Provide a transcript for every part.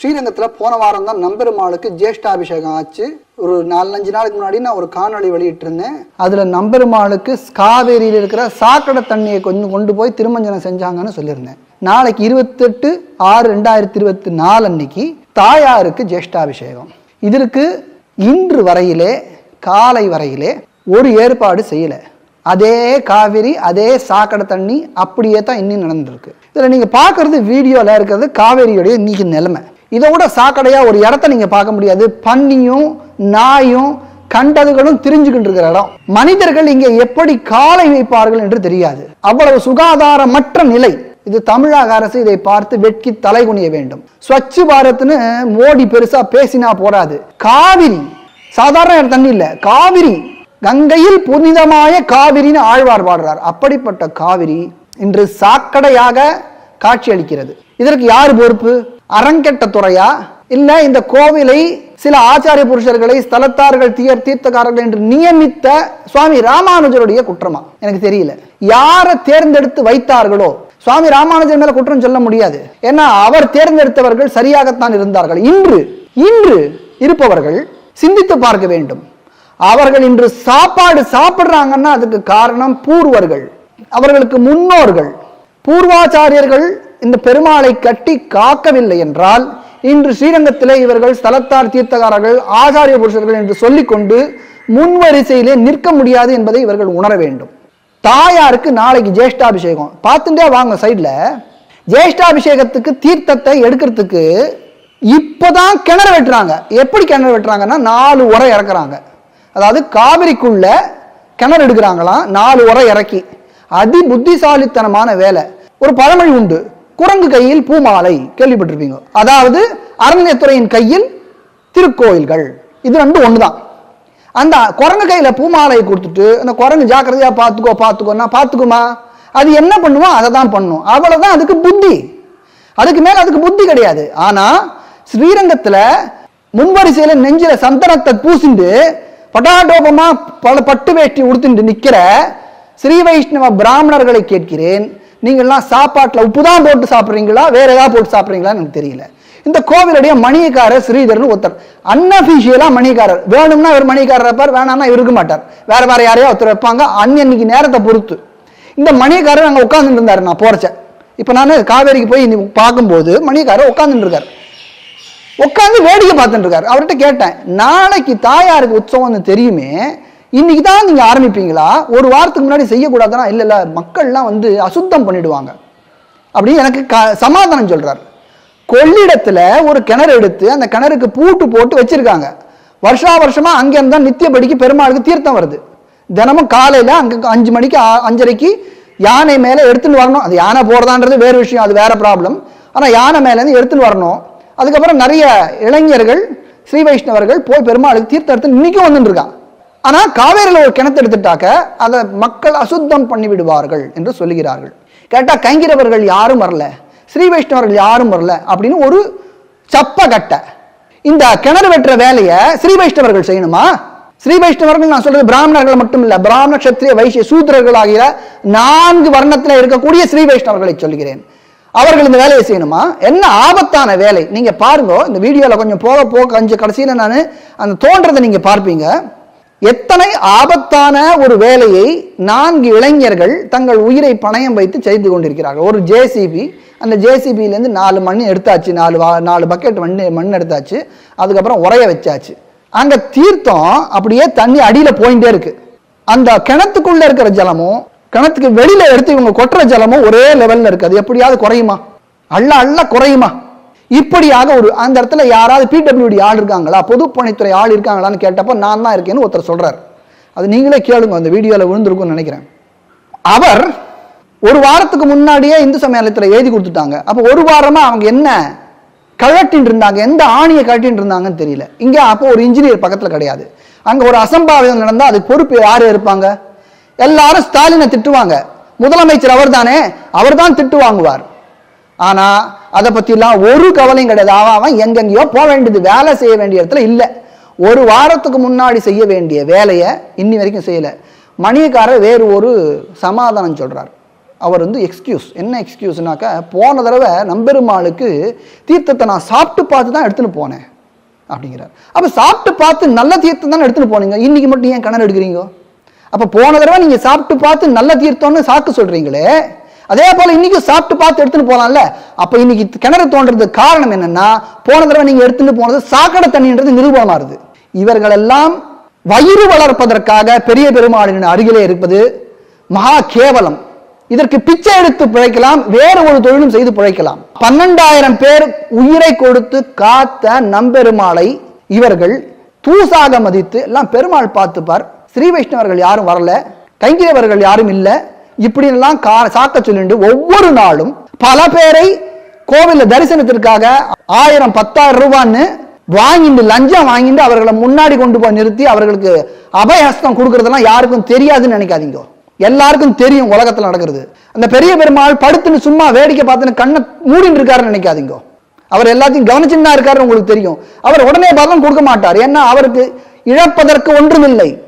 ஸ்ரீரங்கத்தில் போன வாரம் தான் நம்பெருமாளுக்கு ஜேஷ்டாபிஷேகம் ஆச்சு. ஒரு நாலஞ்சு நாளுக்கு முன்னாடி நான் ஒரு காணொளி வெளியிட்டிருந்தேன். அதில் நம்பெருமாளுக்கு காவேரியில் இருக்கிற சாக்கடை தண்ணியை கொஞ்சம் கொண்டு போய் திருமஞ்சனம் செஞ்சாங்கன்னு சொல்லியிருந்தேன். நாளைக்கு இருபத்தெட்டு ஆறு ரெண்டாயிரத்தி இருபத்தி நாலு அன்னைக்கு தாயாருக்கு ஜேஷ்டாபிஷேகம். இதற்கு இன்று வரையிலே காலை வரையிலே ஒரு ஏற்பாடு செய்யலை. அதே காவிரி அதே சாக்கடை தண்ணி அப்படியே தான் இன்னும் நடந்திருக்கு. இதில் நீங்கள் பார்க்குறது வீடியோவில் இருக்கிறது காவேரியோடைய இன்னைக்கு நிலைமை. இதை விட சாக்கடையாக ஒரு இடத்த நீங்கள் பார்க்க முடியாது. பன்னியும் நாயும் கண்டதுகளும் திரிஞ்சுக்கிட்டு இருக்கிற இடம். மனிதர்கள் இங்கே எப்படி காலை வைப்பார்கள் என்று தெரியாது. அவ்வளவு சுகாதாரமற்ற நிலை. இது தமிழக அரசு இதை பார்த்து வெட்கி தலை குனிய வேண்டும். ஸ்வச் பாரத்னு மோடி பெருசா பேசினா போராது. காவிரி. சாதாரண தண்ணி இல்ல. காவிரி. கங்கையில் புனிதமாய காவிரின்னு ஆழ்வார் பாடுறார். அப்படிப்பட்ட காவிரி இன்று சாக்கடையாக காட்சி அளிக்கிறது இதற்கு யார் பொறுப்பு? அறங்கெட்ட துறையா? இல்ல இந்த கோவிலை சில ஆச்சாரிய புருஷர்களை ஸ்தலத்தார்கள் தீர் தீர்த்தக்காரர்கள் என்று நியமித்த சுவாமி ராமானுஜருடைய குற்றமா? எனக்கு தெரியல. யாரை தேர்ந்தெடுத்து வைத்தார்களோ? சுவாமி ராமானுஜர் மேல குற்றம் சொல்ல முடியாது. ஏன்னா அவர் தேர்ந்தெடுத்தவர்கள் சரியாகத்தான் இருந்தார்கள். இன்று இன்று இருப்பவர்கள் சிந்தித்து பார்க்க வேண்டும். அவர்கள் இன்று சாப்பாடு சாப்பிடுறாங்கன்னா அதுக்கு காரணம் பூர்வர்கள். அவர்களுக்கு முன்னோர்கள். பூர்வாச்சாரியர்கள் இந்த பெருமாளை கட்டி காக்கவில்லை என்றால் இன்று ஸ்ரீரங்கத்திலே இவர்கள் ஸ்தலத்தார் தீர்த்தகாரர்கள் ஆச்சாரிய புருஷர்கள் என்று சொல்லிக்கொண்டு முன்வரிசையிலே நிற்க முடியாது என்பதை இவர்கள் உணர வேண்டும். தாயாருக்கு நாளைக்கு ஜேஷ்டாபிஷேகம். பார்த்துட்டே வாங்க சைடில். ஜேஷ்டாபிஷேகத்துக்கு தீர்த்தத்தை எடுக்கிறதுக்கு இப்போதான் கிணறு வெட்டுறாங்க. எப்படி கிணறு வெட்டுறாங்கன்னா நாலு உரை இறக்குறாங்க. அதாவது காவிரிக்குள்ள கிணறு எடுக்கிறாங்களாம் நாலு உரை இறக்கி. அதி புத்திசாலித்தனமான வேலை. ஒரு பழமொழி உண்டு. குரங்கு கையில் பூமாலை. கேள்விப்பட்டிருப்பீங்க. அதாவது அரண்யத்துறையின் கையில் திருக்கோயில்கள். இது வந்து ஒன்று தான் அந்த குரங்கு கையில் பூமாலையை கொடுத்துட்டு அந்த குரங்கு ஜாக்கிரதையாக பார்த்துக்கோ பார்த்துக்கோன்னா பார்த்துக்குமா அது என்ன பண்ணுமோ அதை தான் பண்ணும். அவ்வளோதான் அதுக்கு புத்தி. அதுக்கு மேலே அதுக்கு புத்தி கிடையாது. ஆனால் ஸ்ரீரங்கத்தில் முன்வரிசையில் நெஞ்சில சந்தனத்தை பூசிண்டு பட்டாடோபமாக பல பட்டு வேஷ்டி உடுத்துட்டு நிற்கிற ஸ்ரீ வைஷ்ணவ பிராமணர்களை கேட்கிறேன். நீங்கள்லாம் சாப்பாட்டில் உப்பு தான் போட்டு சாப்பிட்றீங்களா? வேற ஏதாவது போட்டு சாப்பிட்றீங்களான்னு எனக்கு தெரியல. இந்த கோவிலுடைய மணியக்காரர் ஸ்ரீதர்னு ஒருத்தர். அன்அஃபிஷியலாக மணிக்காரர் வேணும்னா இவர் மணிக்காரர் இருப்பார் வேணாம்னா இருக்க மாட்டார். வேற வேற யாரையோ ஒருத்தர் வைப்பாங்க. அன்னன்னைக்கு நேரத்தை பொறுத்து. இந்த மணியக்காரர் அங்கே உட்காந்துட்டு இருந்தார் நான் போறச்ச. இப்போ நான் காவேரிக்கு போய் இன்னைக்கு பார்க்கும்போது மணியக்காரர் உட்காந்துட்டு இருக்காரு. உட்காந்து வேடிக்கை பார்த்துட்டு இருக்காரு. அவர்கிட்ட கேட்டேன் நாளைக்கு தாயாருக்கு உற்சவம்னு தெரியுமே இன்னைக்கு தான் நீங்கள் ஆரம்பிப்பீங்களா? ஒரு வாரத்துக்கு முன்னாடி செய்யக்கூடாதுன்னா இல்லை இல்லை மக்கள்லாம் வந்து அசுத்தம் பண்ணிடுவாங்க. அப்படின்னு எனக்கு க- சமாதானம் சொல்கிறார் கொள்ளிடத்துல ஒரு கிணறு எடுத்து அந்த கிணறுக்கு பூட்டு போட்டு வச்சிருக்காங்க. வருஷா வருஷமா அங்கேருந்து தான் நித்தியபடிக்கு பெருமாளுக்கு தீர்த்தம் வருது. தினமும் காலையில் அங்கே அஞ்சு மணிக்கு அஞ்சரைக்கு யானை மேலே எடுத்துன்னு வரணும். அது யானை போகிறதான்றது வேறு விஷயம் அது வேறு ப்ராப்ளம் ஆனால் யானை மேலேருந்து எடுத்துகிட்டு எடுத்துன்னு வரணும். அதுக்கப்புறம் நிறைய இளைஞர்கள் ஸ்ரீ வைஷ்ணவர்கள் போய் பெருமாளுக்கு தீர்த்தம் எடுத்து இன்றைக்கும் வந்துட்டு ஆனால் காவேரியில் ஒரு கிணத்து எடுத்துட்டாக்க அதை மக்கள் அசுத்தம் பண்ணி விடுவார்கள் என்று சொல்லுகிறார்கள். கேட்டால் கைங்கிறவர்கள் யாரும் வரல ஸ்ரீ வைஷ்ணவர்கள் யாரும் வரல அப்படின்னு ஒரு சப்ப கட்டை. இந்த கிணறு வெட்டுற வேலையை ஸ்ரீ வைஷ்ணவர்கள் செய்யணுமா? ஸ்ரீ வைஷ்ணவர்கள் நான் சொல்றது பிராமணர்கள் மட்டும் இல்ல பிராமண கஷத்திரிய வைசிய சூத்திரர்கள் ஆகிய நான்கு வர்ணத்தில் இருக்கக்கூடிய ஸ்ரீ வைஷ்ணவர்களை சொல்கிறேன் அவர்கள் இந்த வேலையை செய்யணுமா? என்ன ஆபத்தான வேலை? நீங்க பாருங்க இந்த வீடியோல கொஞ்சம் போக போக அஞ்சு கடைசியில நான் அந்த தோன்றதை நீங்க பார்ப்பீங்க. எத்தனை ஆபத்தான ஒரு வேலையை நான்கு இளைஞர்கள் தங்கள் உயிரை பணயம் வைத்து செய்து கொண்டிருக்கிறார்கள். ஒரு ஜேசிபி அந்த ஜேசிபியிலேருந்து நாலு மண் எடுத்தாச்சு நாலு வா நாலு பக்கெட் மண் மண் எடுத்தாச்சு அதுக்கப்புறம் உரைய வச்சாச்சு. அங்கே தீர்த்தம் அப்படியே தண்ணி அடியில் போயிட்டே இருக்கு. அந்த கிணத்துக்குள்ளே இருக்கிற ஜலமும் கிணத்துக்கு வெளியில் எடுத்து இவங்க கொட்டுற ஜலமும் ஒரே லெவலில் இருக்குது அது எப்படியாவது குறையுமா? அள்ள அள்ள குறையுமா? இப்படியாக ஒரு அந்த இடத்துல யாராவது பிடபிள்யூடி ஆள் இருக்காங்களா? பொதுப்பணித்துறை ஆள் இருக்காங்களான்னு கேட்டப்போ நான் தான் இருக்கேன்னு ஒருத்தர் சொல்றாரு. அது நீங்களே கேளுங்க அந்த வீடியோல விழுந்திருக்கும்னு நினைக்கிறேன். அவர் ஒரு வாரத்துக்கு முன்னாடியே இந்து சமயத்தில் எழுதி கொடுத்துட்டாங்க. அப்போ ஒரு வாரமா அவங்க என்ன கழட்டின்னு இருந்தாங்க எந்த ஆணியை கழட்டின்னு இருந்தாங்கன்னு தெரியல. இங்கே அப்போ ஒரு இன்ஜினியர் பக்கத்துல கிடையாது. அங்க ஒரு அசம்பாவிதம் நடந்தா அதுக்கு பொறுப்பு யார் இருப்பாங்க எல்லாரும் ஸ்டாலினை திட்டுவாங்க. முதலமைச்சர் அவர்தானே? அவர்தான் திட்டு வாங்குவார். ஆனா அதை பற்றிலாம் ஒரு கவலையும் கிடையாது. அவன் அவன் எங்கெங்கேயோ போக வேண்டியது வேலை செய்ய வேண்டிய இடத்துல இல்லை. ஒரு வாரத்துக்கு முன்னாடி செய்ய வேண்டிய வேலையை இன்னி வரைக்கும் செய்யலை. மணியக்காரர் வேறு ஒரு சமாதானம் சொல்கிறார் அவர் வந்து எக்ஸ்கியூஸ் என்ன எக்ஸ்கியூஸ்னாக்கா போன தடவை நம்பெருமாளுக்கு தீர்த்தத்தை நான் சாப்பிட்டு பார்த்து தான் எடுத்துன்னு போனேன் அப்படிங்கிறார். அப்போ சாப்பிட்டு பார்த்து நல்ல தீர்த்தம் தானே எடுத்துகிட்டு போனீங்க? இன்றைக்கி மட்டும் ஏன் கிணறு எடுக்கிறீங்க? அப்போ போன தடவை நீங்கள் சாப்பிட்டு பார்த்து நல்ல தீர்த்தம்னு சாக்கு சொல்கிறீங்களே அதே போல இன்னைக்கும் சாப்பிட்டு பார்த்து எடுத்துன்னு போலாம்ல. அப்போ இன்னைக்கு கிணறு தோன்றதுக்கு காரணம் என்னன்னா போன தடவை நீங்க எடுத்துட்டு போனது சாக்கடை தண்ணின்றது இவர்கள் இவர்களெல்லாம் வயிறு வளர்ப்பதற்காக பெரிய பெருமாளின் அருகிலே இருப்பது மகா கேவலம். இதற்கு பிச்சை எடுத்து பிழைக்கலாம் வேறு ஒரு தொழிலும் செய்து பிழைக்கலாம். பன்னெண்டாயிரம் பேர் உயிரை கொடுத்து காத்த நம்பெருமாளை இவர்கள் தூசாக மதித்து எல்லாம் பெருமாள் பார்த்துப்பார். ஸ்ரீ வைஷ்ணவர்கள் யாரும் வரல கைங்கிரவர்கள் யாரும் இல்லை. இப்படி எல்லாம் கா- சாக்க சொல்லிட்டு ஒவ்வொரு நாளும் பல பேரை கோவில தரிசனத்திற்காக ஆயிரம் பத்தாயிரம் ரூபான்னு வாங்கிட்டு லஞ்சம் வாங்கிட்டு அவர்களை முன்னாடி கொண்டு போய் நிறுத்தி அவர்களுக்கு அபயஹஸ்தம் கொடுக்கறதெல்லாம் யாருக்கும் தெரியாதுன்னு நினைக்காதீங்க. எல்லாருக்கும் தெரியும் உலகத்துல நடக்கிறது. அந்த பெரிய பெருமாள் படுத்துன்னு சும்மா வேடிக்கை பார்த்துன்னு கண்ணை மூடிட்டு இருக்காருன்னு நினைக்காதீங்க. அவர் எல்லாத்தையும் கவனிச்சுன்னா இருக்காருன்னு உங்களுக்கு தெரியும். அவர் உடனே பலன் கொடுக்க மாட்டார். ஏன்னா அவருக்கு இழப்பதற்கு ஒன்றுமில்லை.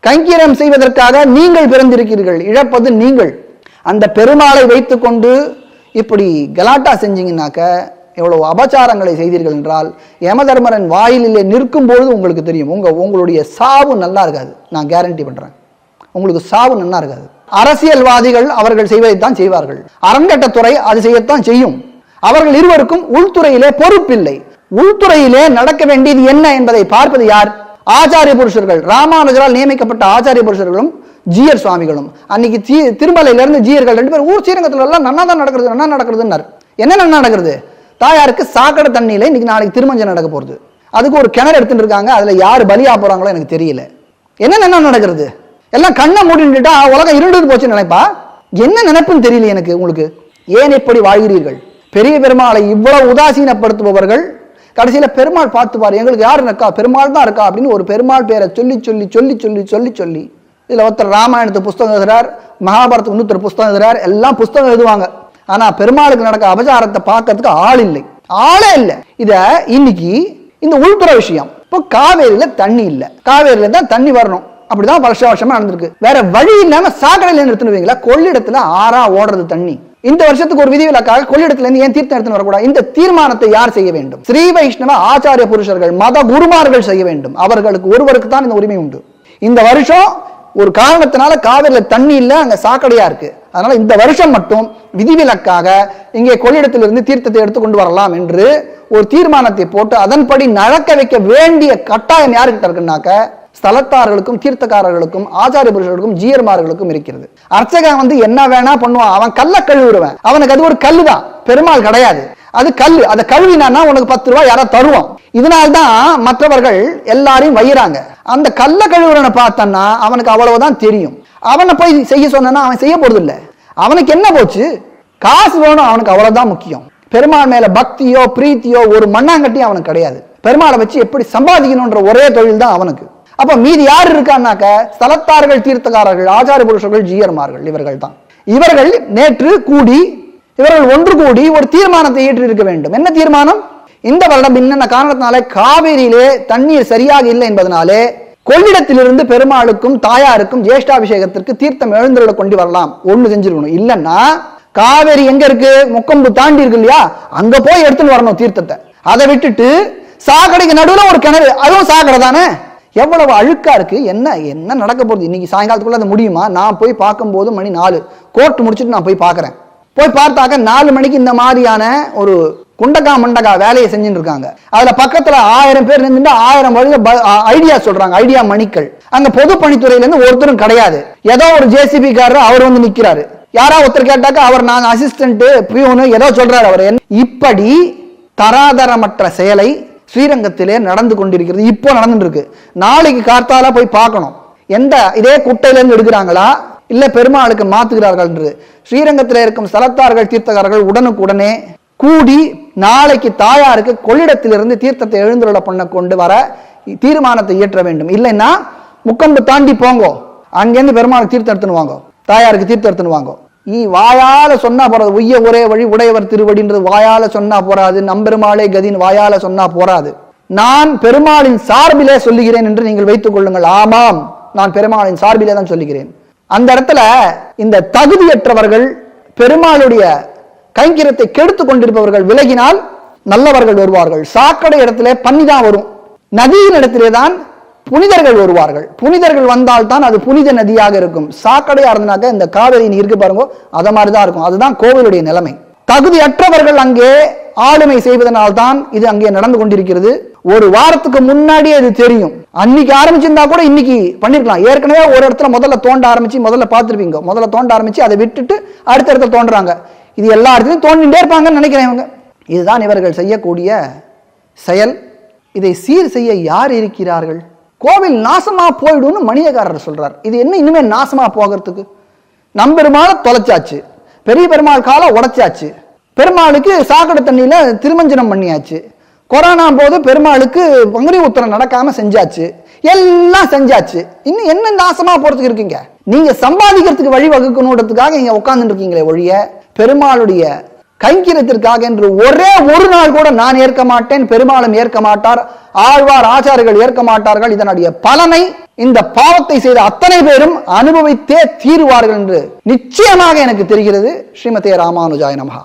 கங்கீரம் செய்வதற்காக நீங்கள் பிறந்திருக்கிறீர்கள் இழப்பது நீங்கள். அந்த பெருமாளை வைத்துக்கொண்டு இப்படி கலாட்டா செஞ்சீங்கன்னாக்க எவ்வளவு அபச்சாரங்களை செய்தீர்கள் என்றால் யமதர்மரன் வாயிலே நிற்கும் பொழுது உங்களுக்கு தெரியும். உங்க உங்களுடைய சாவு நல்லா இருக்காது. நான் கேரண்டி பண்றேன். உங்களுக்கு சாவு நல்லா இருக்காது. அரசியல்வாதிகள் அவர்கள் செய்வதைத்தான் செய்வார்கள். அறங்கட்டத்துறை அது செய்யத்தான் செய்யும். அவர்கள் இருவருக்கும் உள்துறையிலே பொறுப்பில்லை. உள்துறையிலே நடக்க வேண்டியது என்ன என்பதை பார்ப்பது யார்? ஆச்சாரிய புருஷர்கள் ராமானுஜரால் நியமிக்கப்பட்ட ஆச்சாரிய புருஷர்களும் ஜீயர் சுவாமிகளும். அன்னைக்கு ஜி திருமலையில இருந்து ஜீயர்கள் ரெண்டு பேரும் ஊர் ஸ்ரீரங்கத்துல எல்லாம் நன்னா தான் நடக்கிறது நன்னா நடக்கிறதுன்னாரு. என்ன நன்னா நடக்கிறது? தாயாருக்கு சாக்கடை தண்ணியில இன்னைக்கு நாளைக்கு திருமஞ்சம் நடக்க போகிறது அதுக்கு ஒரு கிணறு எடுத்துட்டு இருக்காங்க அதுல யார் பலியா போறாங்களோ எனக்கு தெரியல. என்ன நன்னா நடக்கிறது? எல்லாம் கண்ணை மூடிட்டுட்டா உலகம் இருண்டது போச்சுன்னு நினைப்பா? என்ன நினைப்புன்னு தெரியல எனக்கு உங்களுக்கு. ஏன் இப்படி வாழ்கிறீர்கள்? பெரிய பெருமாளை இவ்வளவு உதாசீனப்படுத்துபவர்கள் கடைசியில பெருமாள் பார்த்துப்பார் எங்களுக்கு யார் இருக்கா? பெருமாள் தான் இருக்கா? அப்படின்னு ஒரு பெருமாள் பேரை சொல்லி சொல்லி சொல்லி சொல்லி சொல்லி சொல்லி. இதுல ஒருத்தர் ராமாயணத்து புஸ்தகம் எழுதுறார் மகாபாரத்துக்கு இன்னொருத்தர் புஸ்தகம் எழுதுறார் எல்லாம் புஸ்தகம் எழுதுவாங்க. ஆனா பெருமாளுக்கு நடக்க அபச்சாரத்தை பார்க்கறதுக்கு ஆள் இல்லை. ஆளே இல்லை. இதை இன்னைக்கு இந்த உள்துறை விஷயம். இப்போ காவேரியில தண்ணி இல்லை. காவேரியில தான் தண்ணி வரணும். அப்படிதான் வருஷ வருஷமா நடந்திருக்கு. வேற வழி இல்லாம சாக்கடையில நிறுத்தினுவீங்களா கொள்ளிடத்துல ஆறா ஓடுறது தண்ணி. இந்த வருஷத்துக்கு ஒரு விதிவிலக்காக கொள்ளிடத்துல இருந்து ஏன் தீர்த்தம் எடுத்துன்னு வரக்கூடாது? இந்த தீர்மானத்தை யார் செய்ய வேண்டும்? ஸ்ரீ வைஷ்ணவ ஆச்சாரிய புருஷர்கள் மத குருமார்கள் செய்ய வேண்டும். அவர்களுக்கு ஒருவருக்கு தான் இந்த உரிமை உண்டு. இந்த வருஷம் ஒரு காரணத்தினால காவிரியில தண்ணி இல்ல அங்க சாக்கடையா இருக்கு. அதனால இந்த வருஷம் மட்டும் விதிவிலக்காக இங்கே கொள்ளிடத்திலிருந்து தீர்த்தத்தை எடுத்து கொண்டு வரலாம் என்று ஒரு தீர்மானத்தை போட்டு அதன்படி நடக்க வைக்க வேண்டிய கட்டாயம் யாருக்கிட்ட இருக்குன்னாக்க ஸ்தலத்தார்களுக்கும் தீர்த்தக்காரர்களுக்கும் ஆச்சாரிய புருஷர்களுக்கும் ஜீயர்மார்களுக்கும் இருக்கிறது. அர்ச்சகன் வந்து என்ன வேணா பண்ணுவான். அவன் கல்ல கழுவுறவன். அவனுக்கு அது ஒரு கல் தான் பெருமாள் கிடையாது. அது கல் அதை கழுவினா உனக்கு பத்து ரூபாய் யாரோ தருவான். இதனால்தான் மற்றவர்கள் எல்லாரையும் வையிறாங்க. அந்த கல்ல கழுவுறனை பார்த்தன்னா அவனுக்கு அவ்வளவுதான் தெரியும். அவனை போய் செய்ய சொன்னா அவன் செய்ய போறது இல்ல அவனுக்கு என்ன போச்சு? காசு வேணும். அவனுக்கு அவ்வளவுதான் முக்கியம். பெருமாள் மேல பக்தியோ பிரீத்தியோ ஒரு மண்ணாங்கட்டியும் அவனுக்கு கிடையாது. பெருமாளை வச்சு எப்படி சம்பாதிக்கணும்ன்ற ஒரே தொழில் தான் அவனுக்கு. அப்ப மீதி யார் இருக்கான்னாக்க ஸ்தலத்தார்கள் தீர்த்தக்காரர்கள் ஆச்சார புருஷர்கள் ஜீயர்மார்கள் இவர்கள் தான் இவர்கள் நேற்று கூடி இவர்கள் ஒன்று கூடி ஒரு தீர்மானத்தை ஏற்றி இருக்க வேண்டும். என்ன தீர்மானம்? இந்த வருடம் என்னென்ன காரணத்தினாலே காவேரியிலே தண்ணீர் சரியாக இல்லை என்பதனாலே கொள்ளிடத்திலிருந்து பெருமாளுக்கும் தாயாருக்கும் ஜேஷ்டாபிஷேகத்திற்கு தீர்த்தம் எழுந்திருட கொண்டு வரலாம். ஒண்ணு செஞ்சிருக்கணும். இல்லைன்னா காவேரி எங்க இருக்கு? முக்கொம்பு தாண்டி இருக்கு இல்லையா? அங்க போய் எடுத்துன்னு வரணும் தீர்த்தத்தை. அதை விட்டுட்டு சாக்கடைக்கு நடுவுல ஒரு கிணறு. அதுவும் சாக்கடை தானே? எவ்வளவு அழுக்கா இருக்கு? என்ன என்ன நடக்க போகுது? இன்னைக்கு சாயங்காலத்துக்குள்ள அது முடியுமா? நான் போய் பார்க்கும்போது மணி நாலு. கோர்ட் முடிச்சுட்டு நான் போய் பார்க்குறேன். போய் பார்த்தாக்க நாலு மணிக்கு இந்த மாதிரியான ஒரு குண்டக்கா மண்டக்கா வேலையை செஞ்சுட்டு இருக்காங்க. அதுல பக்கத்துல ஆயிரம் பேர் நின்று ஆயிரம் வழியில ஐடியா சொல்றாங்க. ஐடியா மணிக்கள். அங்க பொதுப்பணித்துறையில இருந்து ஒருத்தரும் கிடையாது. ஏதோ ஒரு ஜேசிபி காரர் அவர் வந்து நிக்கிறாரு. யாரா ஒருத்தர் கேட்டாக்க அவர் நான் அசிஸ்டன்ட் பியூனு ஏதோ சொல்றாரு அவர். இப்படி தராதரமற்ற செயலை ஸ்ரீரங்கத்திலே நடந்து கொண்டிருக்கிறது. இப்போ நடந்துட்டு இருக்கு நாளைக்கு கார்த்தால போய் பார்க்கணும். எந்த இதே குட்டையிலேருந்து எடுக்கிறாங்களா? இல்லை பெருமாளுக்கு மாத்துகிறார்கள் என்று ஸ்ரீரங்கத்தில் இருக்கும் ஸ்தலத்தார்கள் தீர்த்தகாரர்கள் உடனுக்குடனே கூடி நாளைக்கு தாயாருக்கு கொள்ளிடத்திலிருந்து தீர்த்தத்தை எழுந்துள்ள பண்ண கொண்டு வர தீர்மானத்தை இயற்ற வேண்டும். இல்லைன்னா முக்கம்பு தாண்டி போங்கோ. அங்கேருந்து பெருமாளுக்கு தீர்த்தம் எடுத்துன்னு வாங்கோ. தாயாருக்கு தீர்த்தம் எடுத்துன்னு வாங்கோ. ஈ வாயால சொன்னா போறாது. உய்ய ஒரே வழி உடையவர் திருவடின்றது வாயால சொன்னா போறாது. நம்பெருமாளே கதின் வாயால சொன்னா போறாது. நான் பெருமாளின் சார்பிலே சொல்லுகிறேன் என்று நீங்கள் வைத்துக் கொள்ளுங்கள். ஆமாம் நான் பெருமாளின் சார்பிலே தான் சொல்லுகிறேன். அந்த இடத்துல இந்த தகுதியற்றவர்கள் பெருமாளுடைய கைங்கிரத்தை கெடுத்து கொண்டிருப்பவர்கள் விலகினால் நல்லவர்கள் வருவார்கள். சாக்கடை இடத்திலே பண்ணி தான் வரும். நதியின் இடத்திலே தான் புனிதர்கள் வருவார்கள். புனிதர்கள் வந்தால் தான் அது புனித நதியாக இருக்கும். சாக்கடையா இருந்தனாக்க இந்த காவிரி இருக்கு பாருங்க அத மாதிரி தான் இருக்கும். அதுதான் கோவிலுடைய நிலைமை. தகுதியற்றவர்கள் அங்கே ஆளுமை செய்வதனால் தான் இது அங்கே நடந்து கொண்டிருக்கிறது. ஒரு வாரத்துக்கு முன்னாடியே இது தெரியும். அன்னைக்கு ஆரம்பிச்சிருந்தா கூட இன்னைக்கு பண்ணிருக்கலாம். ஏற்கனவே ஒரு இடத்துல முதல்ல தோண்ட ஆரம்பிச்சு முதல்ல பார்த்துருப்பீங்க. முதல்ல தோண்ட ஆரம்பிச்சு அதை விட்டுட்டு அடுத்த இடத்துல தோன்றாங்க இது எல்லா இடத்துலையும் தோண்டிட்டே இருப்பாங்கன்னு நினைக்கிறேன் இவங்க. இதுதான் இவர்கள் செய்யக்கூடிய செயல். இதை சீர் செய்ய யார் இருக்கிறார்கள்? கோவில் நாசமாக போயிடும்னு மணியக்காரர் சொல்கிறார் இது என்ன இனிமேல் நாசமா போகிறதுக்கு? நம்பெருமாளை தொலைச்சாச்சு. பெரிய பெருமாள் காலை உடைச்சாச்சு. பெருமாளுக்கு சாக்கடை தண்ணியில் திருமஞ்சனம் பண்ணியாச்சு. கொரோனா போது பெருமாளுக்கு பங்குனி உத்தரம் நடக்காமல் செஞ்சாச்சு. எல்லாம் செஞ்சாச்சு. இன்னும் என்ன நாசமாக போகிறதுக்கு இருக்கீங்க? நீங்கள் சம்பாதிக்கிறதுக்கு வழி வகுக்கணுன்றதுக்காக இங்கே உட்காந்துருக்கீங்களே இருக்கீங்களே ஒழிய பெருமாளுடைய கைங்கிரத்திற்காக என்று ஒரே ஒரு நாள் கூட நான் ஏற்க மாட்டேன் பெருமாளும் ஏற்க மாட்டார் ஆழ்வார் ஆச்சாரிகள் ஏற்க மாட்டார்கள். இதனுடைய பலனை இந்த பாவத்தை செய்த அத்தனை பேரும் அனுபவித்தே தீருவார்கள் என்று நிச்சயமாக எனக்கு தெரிகிறது. ஸ்ரீமதே ராமானுஜாய நமகா